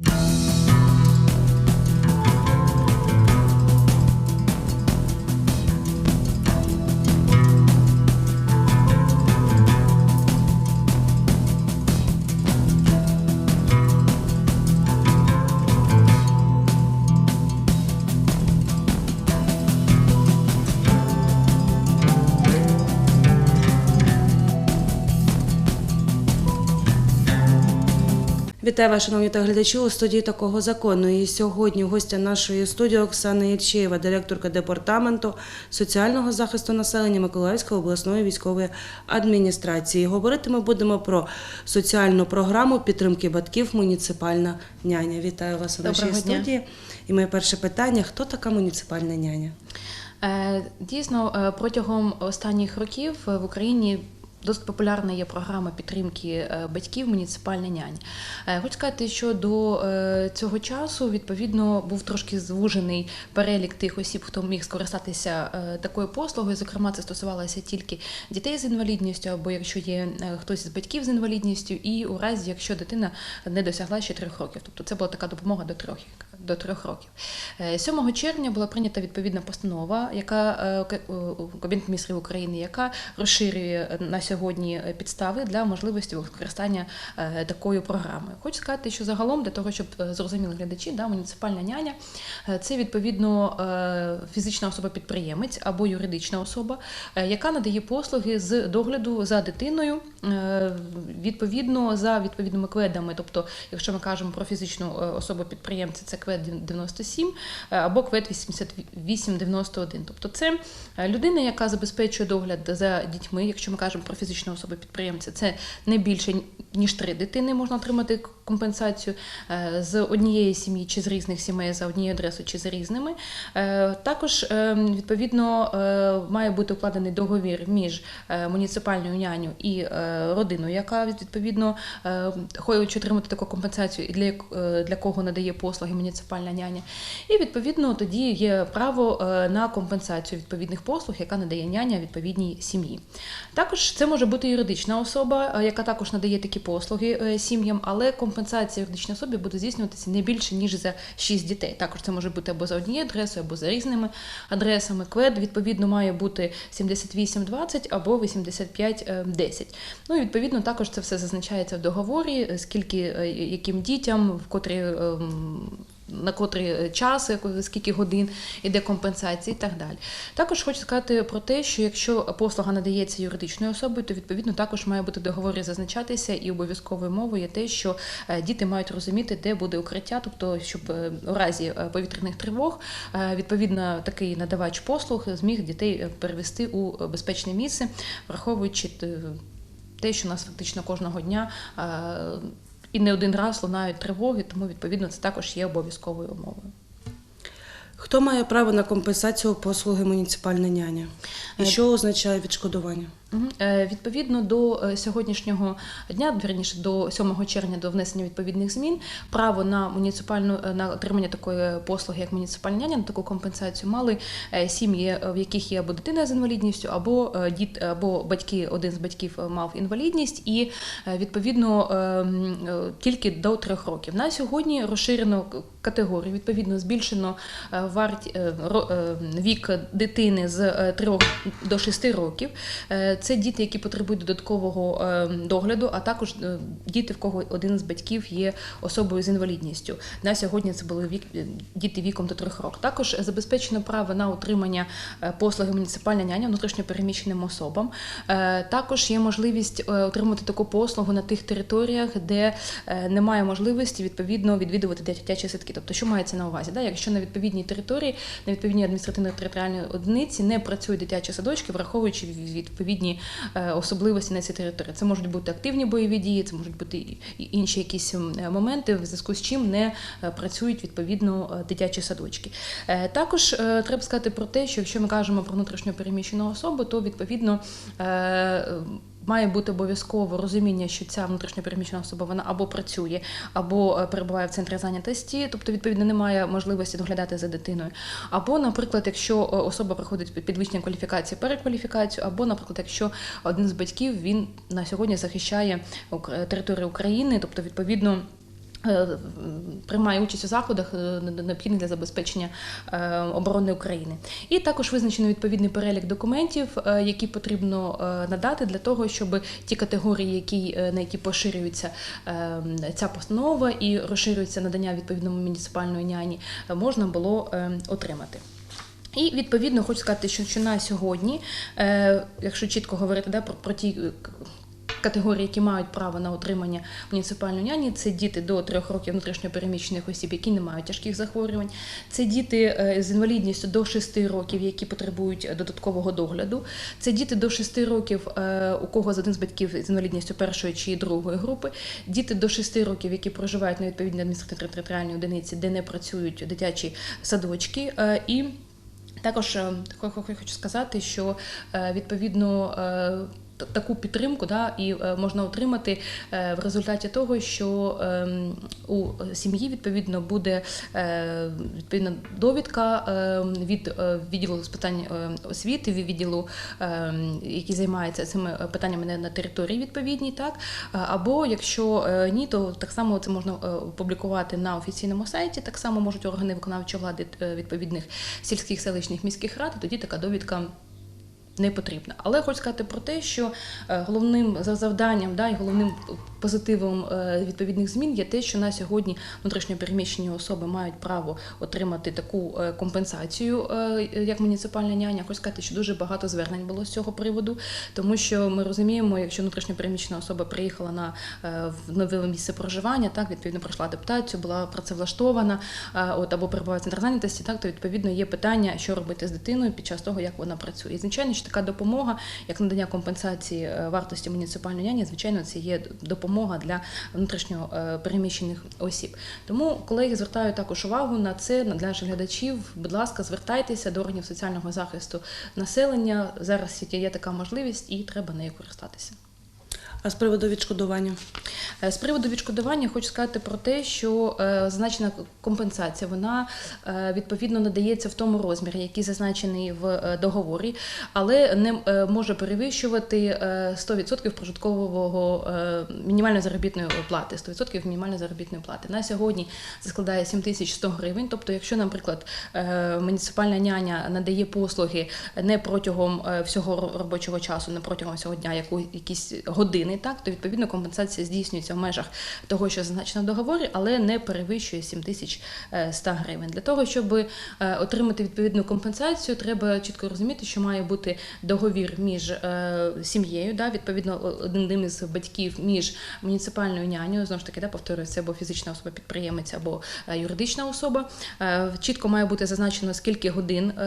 you Вітаю вас, шановні телеглядачі, у студії такого закону. І сьогодні гостя нашої студії Оксана Єчеєва, директорка департаменту соціального захисту населення Миколаївської обласної військової адміністрації. Говорити ми будемо про соціальну програму підтримки батьків муніципальна няня. Вітаю вас у нашій дня. студії. І моє перше питання: хто така муніципальна няня? Е, Дійсно, е, протягом останніх років е, в Україні досить популярна є програма підтримки е, батьків муніципальна нянь. Е, Хочу сказати, що до е, цього часу відповідно був трошки звужений перелік тих осіб, хто міг скористатися такою послугою. Зокрема, це стосувалося тільки дітей з інвалідністю, або якщо є хтось з батьків з інвалідністю, і у разі, якщо дитина не досягла ще трьох років. Тобто це була така допомога до трьох до трьох років. Е, 7 червня була прийнята відповідна постанова, яка е, Кабінет міністрів України, яка розширює е, на сьогодні е, підстави для можливості використання е, такою програмою. Хочу сказати, що загалом для того, щоб е, зрозуміли глядачі, да, муніципальна няня е, це відповідно е, фізична особа-підприємець або юридична особа, е, яка надає послуги з догляду за дитиною е, відповідно за відповідними кведами. Тобто, якщо ми кажемо про фізичну е, особу підприємця, це квед 97 е, або квет 8891. Тобто, це е, людина, яка забезпечує догляд за дітьми. Якщо ми кажемо про фізичну особу підприємця, це не більше ніж три дитини можна отримати компенсацію е, з однієї сім'ї чи з різних сімей за однією адресою чи з різними. Е, Також е, відповідно має бути укладений договір між муніципальною няню і родиною, яка відповідно хоче отримати таку компенсацію, і для, для кого надає послуги муніципальна няня. І відповідно тоді є право на компенсацію відповідних послуг, яка надає няня відповідній сім'ї. Також це може бути юридична особа, яка також надає такі послуги сім'ям, але компенсація юридичній особі буде здійснюватися не більше ніж за 6 дітей. Також це може бути або за однією адресою, або за різними адресами. Квед відповідно має бути 7820 або 8510. Ну і відповідно також це все зазначається в договорі, е, скільки е, яким дітям, в котрі. На котрий час, яко- скільки годин іде компенсація і так далі. Також хочу сказати про те, що якщо послуга надається юридичною особою, то відповідно також має бути договорі зазначатися і обов'язковою мовою є те, що е, діти мають розуміти, де буде укриття, тобто щоб е, у разі е, повітряних тривог е, відповідно такий надавач послуг зміг дітей е, перевести у безпечне місце, враховуючи е, те, що нас фактично кожного дня. І не один раз лунають тривоги, тому відповідно це також є обов'язковою умовою. Хто має право на компенсацію послуги муніципальна няня? І Е, що означає відшкодування? Е, Відповідно до е, сьогоднішнього дня, вірніше до 7 червня, до внесення відповідних змін, право на муніципальну е, на отримання такої послуги, як муніципальна няня, на таку компенсацію мали сім'ї, в яких є або дитина з інвалідністю, або діт, або батьки, один з батьків мав інвалідність, і відповідно тільки до трьох років. На сьогодні розширено категорію, відповідно збільшено е, вік дитини з 3 до 6 років. Це діти, які потребують додаткового е, догляду, а також е, діти, в кого один з батьків є особою з інвалідністю. На сьогодні це були вік, е, діти віком до 3 років. Також забезпечено право на отримання е, послуги муніципальна няня внутрішньопереміщеним особам. Також є можливість отримати таку послугу на тих територіях, де немає можливості відповідно відвідувати дитячі садки. Тобто, що мається на увазі? Якщо на відповідній території, на відповідній адміністративно-територіальній одиниці не працюють дитячі садочки, враховуючи відповідні е, особливості на цій території. Це можуть бути активні бойові дії, це можуть бути інші якісь е, моменти, в зв'язку з чим не е, працюють відповідно дитячі садочки. Також треба сказати про те, що якщо ми кажемо про внутрішньо переміщену особу, то відповідно. Е, Має бути обов'язково розуміння, що ця внутрішньопереміщена особа вона або працює, або е, перебуває в центрі зайнятості, тобто відповідно немає можливості доглядати за дитиною. Або, наприклад, якщо е, особа проходить під- підвищення кваліфікації, перекваліфікацію, або, наприклад, якщо один з батьків він на сьогодні захищає Ук- територію України, тобто відповідно. Е, Приймає участь у заходах, е, необхідних для забезпечення е, оборони України, і також визначено відповідний перелік документів, які потрібно надати для того, щоб ті категорії, які на які поширюється е, ця постанова і розширюється надання відповідному муніципальної няні, можна було е, отримати. І відповідно хочу сказати, що, на сьогодні, якщо чітко говорити да, про, ті категорії, які мають право на отримання муніципальної няні, це діти до трьох років внутрішньопереміщених осіб, які не мають тяжких захворювань, це діти е, з інвалідністю до 6 років, які потребують додаткового догляду. Це діти до 6 років, е, у кого з один з батьків з інвалідністю першої чи другої групи, діти до 6 років, які проживають на відповідній адміністративно-територіальній одиниці, де не працюють дитячі садочки. е, І також е, хо- хо- хочу сказати, що е, відповідно. Таку підтримку да, і е, можна отримати е, в результаті того, що ем, у сім'ї відповідно буде е, відповідна довідка е, від відділу з питань освіти, від відділу, е, який займається цими питаннями на- території відповідній, так або якщо ні, то так само це можна опублікувати на офіційному сайті. Так само можуть органи виконавчої влади відповідних сільських селищних міських рад. і Тоді така довідка. Не потрібна, але хочу сказати про те, що е, головним за- завданням да, і головним позитивом е, відповідних змін є те, що на сьогодні внутрішньопереміщені особи мають право отримати таку е, компенсацію як муніципальна няня. Хочу сказати, що дуже багато звернень було з цього приводу, тому що ми розуміємо, якщо внутрішньопереміщена особа приїхала на нове місце проживання, так відповідно пройшла адаптацію, була працевлаштована, от або перебуває в центрі зайнятості, так то відповідно є питання, що робити з дитиною під час того, як вона працює. І звичайно, така допомога, як надання компенсації е, вартості муніципальної няні, звичайно, це є допомога для внутрішньо е, переміщених осіб. Тому колеги звертаю також увагу на це на- наших глядачів. Будь ласка, звертайтеся до органів соціального захисту населення. Зараз є така можливість і треба нею користатися. А з приводу відшкодування? Е, З приводу відшкодування хочу сказати про те, що е, зазначена компенсація вона е, відповідно надається в тому розмірі, який зазначений в е, договорі, але не е, може перевищувати е, 100% прожиткового е, мінімальної заробітної плати. 100% мінімальної заробітної плати. На сьогодні це складає 7100 гривень. Тобто, якщо, наприклад, е, муніципальна няня надає послуги не протягом е, всього робочого часу, не протягом всього дня, якісь години, так то відповідно компенсація здійснюється в межах того, що зазначено в договорі, але не перевищує 7100 гривень. Для того, щоб е, отримати відповідну компенсацію, треба чітко розуміти, що має бути договір між е, сім'єю, да, відповідно одним із батьків між муніципальною нянею, знову ж таки, да, повторюється, або фізична особа підприємець, або е, юридична особа. Е, Чітко має бути зазначено, скільки годин е,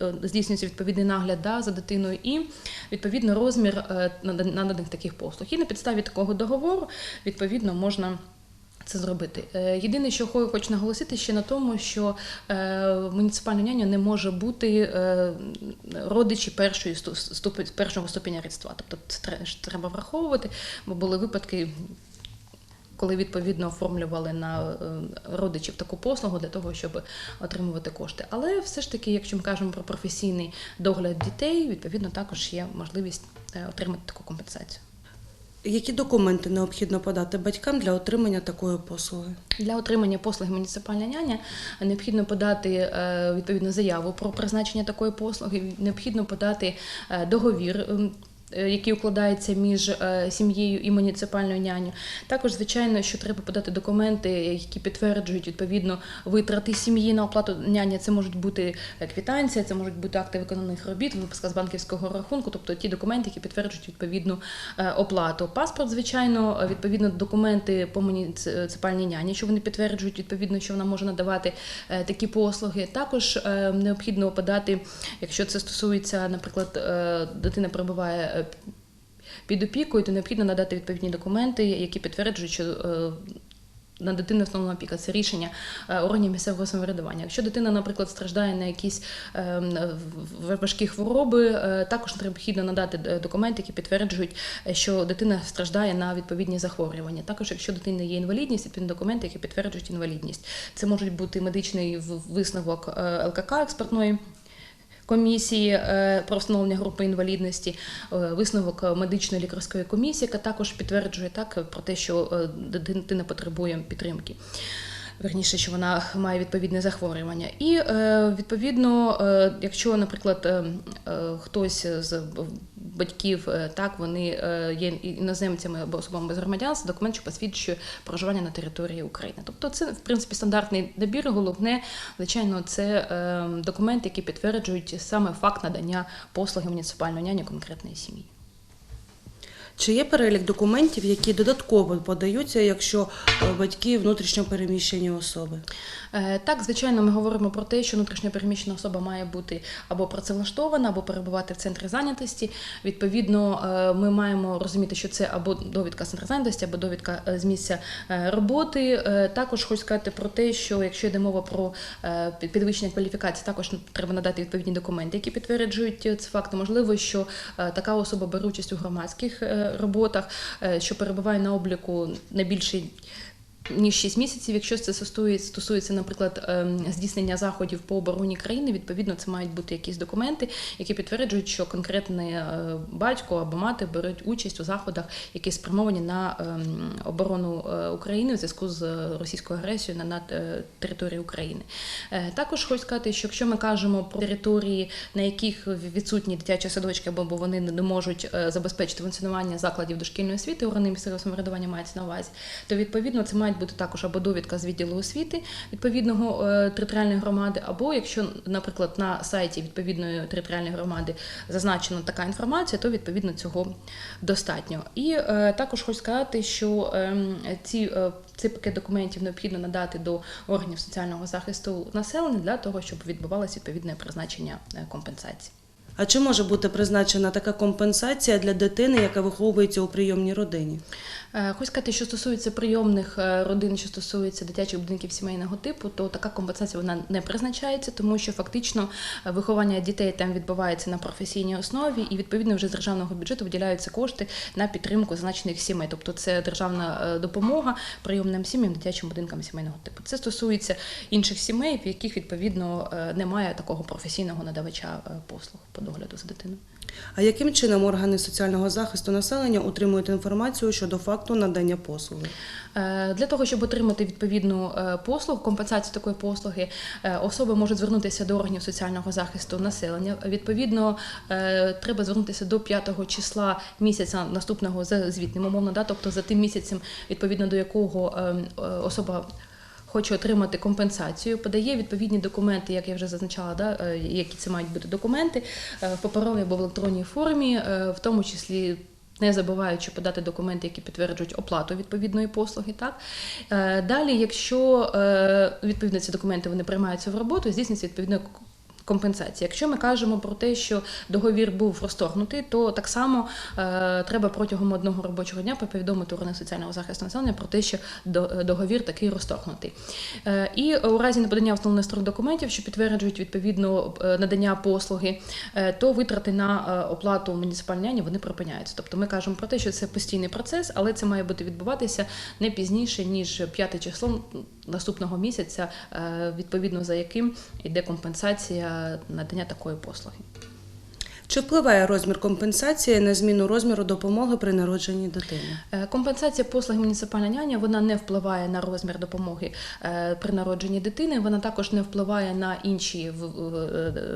е, здійснюється відповідний нагляд да, за дитиною, і відповідно розмір е, наданих таких послуг. І на підставі такого договору відповідно можна. Це зробити. Е, Єдине, що хочу наголосити ще на тому, що е, муніципальна няня не може бути е, родичі першої сту- першого ступеня рідства. Тобто це треба враховувати, бо були випадки, коли відповідно оформлювали на родичів таку послугу для того, щоб отримувати кошти. Але все ж таки, якщо ми кажемо про професійний догляд дітей, відповідно також є можливість отримати таку компенсацію. Які документи необхідно подати батькам для отримання такої послуги? Для отримання послуги муніципальна няня необхідно подати е, відповідну заяву про призначення такої послуги. Необхідно подати е, договір. Е, Який укладається між е, сім'єю і муніципальною няню. Також, звичайно, що треба подати документи, які підтверджують відповідно витрати сім'ї на оплату няні. Це можуть бути е, квитанція, це можуть бути акти виконаних робіт, виписка з банківського рахунку, тобто ті документи, які підтверджують відповідну оплату. Паспорт, звичайно, відповідно документи по муніципальній няні, що вони підтверджують відповідно, що вона може надавати такі послуги. Також необхідно подати, якщо це стосується, наприклад, дитина перебуває. Е, Під опікою, то необхідно надати відповідні документи, які підтверджують, що е, на дитину встановлена опіка. Це рішення е, органів місцевого самоврядування. Якщо дитина, наприклад, страждає на якісь важкі хвороби, також необхідно надати документи, які підтверджують, що дитина страждає на відповідні захворювання. Також, якщо дитина є інвалідність, відповідні документи, які підтверджують інвалідність. Це можуть бути медичний висновок ЛКК експертної Комісії е, про встановлення групи інвалідності, е, висновок медичної лікарської комісії, яка також підтверджує так про те, що е, дитина потребує підтримки. Верніше, що вона має відповідне захворювання. І е, відповідно, е, якщо, наприклад, е, хтось з батьків так вони є іноземцями або особами без громадянства, документ, що посвідчує проживання на території України. Тобто, це в принципі стандартний набір. Головне, звичайно, це документи, які підтверджують саме факт надання послуги муніципальної няні конкретної сім'ї. Чи є перелік документів, які додатково подаються, якщо е, батьки внутрішньо переміщені особи? Е, Так, звичайно, ми говоримо про те, що внутрішньопереміщена особа має бути або працевлаштована, або перебувати в центрі зайнятості. Відповідно, е, ми маємо розуміти, що це або довідка з центру зайнятості, або довідка з місця роботи. Також хочу сказати про те, що якщо йде мова про підвищення кваліфікації, також треба надати відповідні документи, які підтверджують ці факти. Можливо, що така особа бере участь у громадських роботах, е, що перебуває на обліку не більше ніж 6 місяців. Якщо це стосується, наприклад, ем, здійснення заходів по обороні країни, відповідно, це мають бути якісь документи, які підтверджують, що конкретний е, батько або мати беруть участь у заходах, які спрямовані на ем, оборону е, України в зв'язку з російською агресією на, е, території України. Також хочу сказати, що якщо ми кажемо про території, на яких відсутні дитячі садочки, або вони не можуть забезпечити функціонування закладів дошкільної освіти, органи місцевого самоврядування мається на увазі, то відповідно це мають бути також або довідка з відділу освіти відповідного е, територіальної громади, або якщо, наприклад, на сайті відповідної територіальної громади зазначена така інформація, то відповідно цього достатньо. І е, також хочу сказати, що ем, ці, е, цей пакет документів необхідно надати до органів соціального захисту населення для того, щоб відбувалося відповідне призначення компенсації. А чи може бути призначена така компенсація для дитини, яка виховується у прийомній родині? Е, Хочу сказати, що стосується прийомних е, родин, що стосується дитячих будинків сімейного типу, то така компенсація вона не призначається, тому що фактично е, виховання дітей там відбувається на професійній основі, і відповідно вже з державного бюджету виділяються кошти на підтримку зазначених сімей. Тобто це державна допомога прийомним сім'ям, дитячим будинкам сімейного типу. Це стосується інших сімей, в яких відповідно немає такого професійного надавача послуг по догляду за дитиною. А яким чином органи соціального захисту населення отримують інформацію щодо факту надання послуги? Е, Для того, щоб отримати відповідну е, послугу, компенсацію такої послуги, е, особи можуть звернутися до органів соціального захисту населення. Відповідно, треба звернутися до 5 числа місяця наступного за звітним умовно, да, тобто за тим місяцем, відповідно до якого е, е, особа. Хоче отримати компенсацію, подає відповідні документи, як я вже зазначала, да, е, які це мають бути документи е, в паперовій або в електронній формі, е, в тому числі не забуваючи подати документи, які підтверджують оплату відповідної послуги. Так далі, якщо відповідно ці документи вони приймаються в роботу, здійснюється відповідно компенсація. Якщо ми кажемо про те, що договір був розторгнутий, то так само е, треба протягом одного робочого дня повідомити органи соціального захисту населення про те, що е, договір такий розторгнутий. Е, і у разі неподання встановлених строк документів, що підтверджують відповідно е, надання послуги, е, то витрати на е, оплату муніципальної няні вони припиняються. Тобто ми кажемо про те, що це постійний процес, але це має бути відбуватися не пізніше ніж 5 число наступного місяця, е, відповідно за яким йде компенсація надання такої послуги. Чи впливає розмір компенсації на зміну розміру допомоги при народженні дитини? Е, Компенсація послуги муніципальна няня вона не впливає на розмір допомоги е, при народженні дитини. Вона також не впливає на інші е,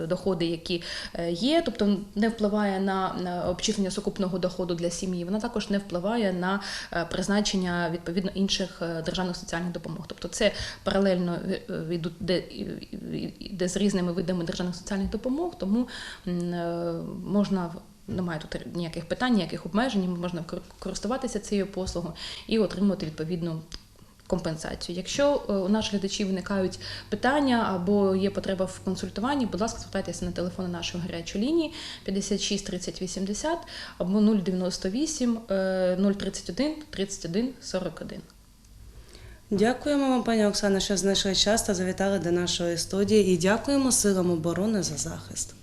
доходи, які є, тобто не впливає на, обчислення сукупного доходу для сім'ї. Вона також не впливає на призначення відповідно інших державних соціальних допомог. Тобто це паралельно е, е, йдуть де, де з різними видами державних соціальних допомог, тому можна немає тут ніяких питань, ніяких обмежень, можна кор- користуватися цією послугою і отримати відповідну компенсацію. Якщо е, у наших глядачів виникають питання або є потреба в консультуванні, будь ласка, звертайтеся на телефони нашої гарячої лінії 56 30 80 або 098 е, 031 31 41. Дякуємо вам, пані Оксана, що знайшли час та завітали до нашої студії. І дякуємо силам оборони за захист.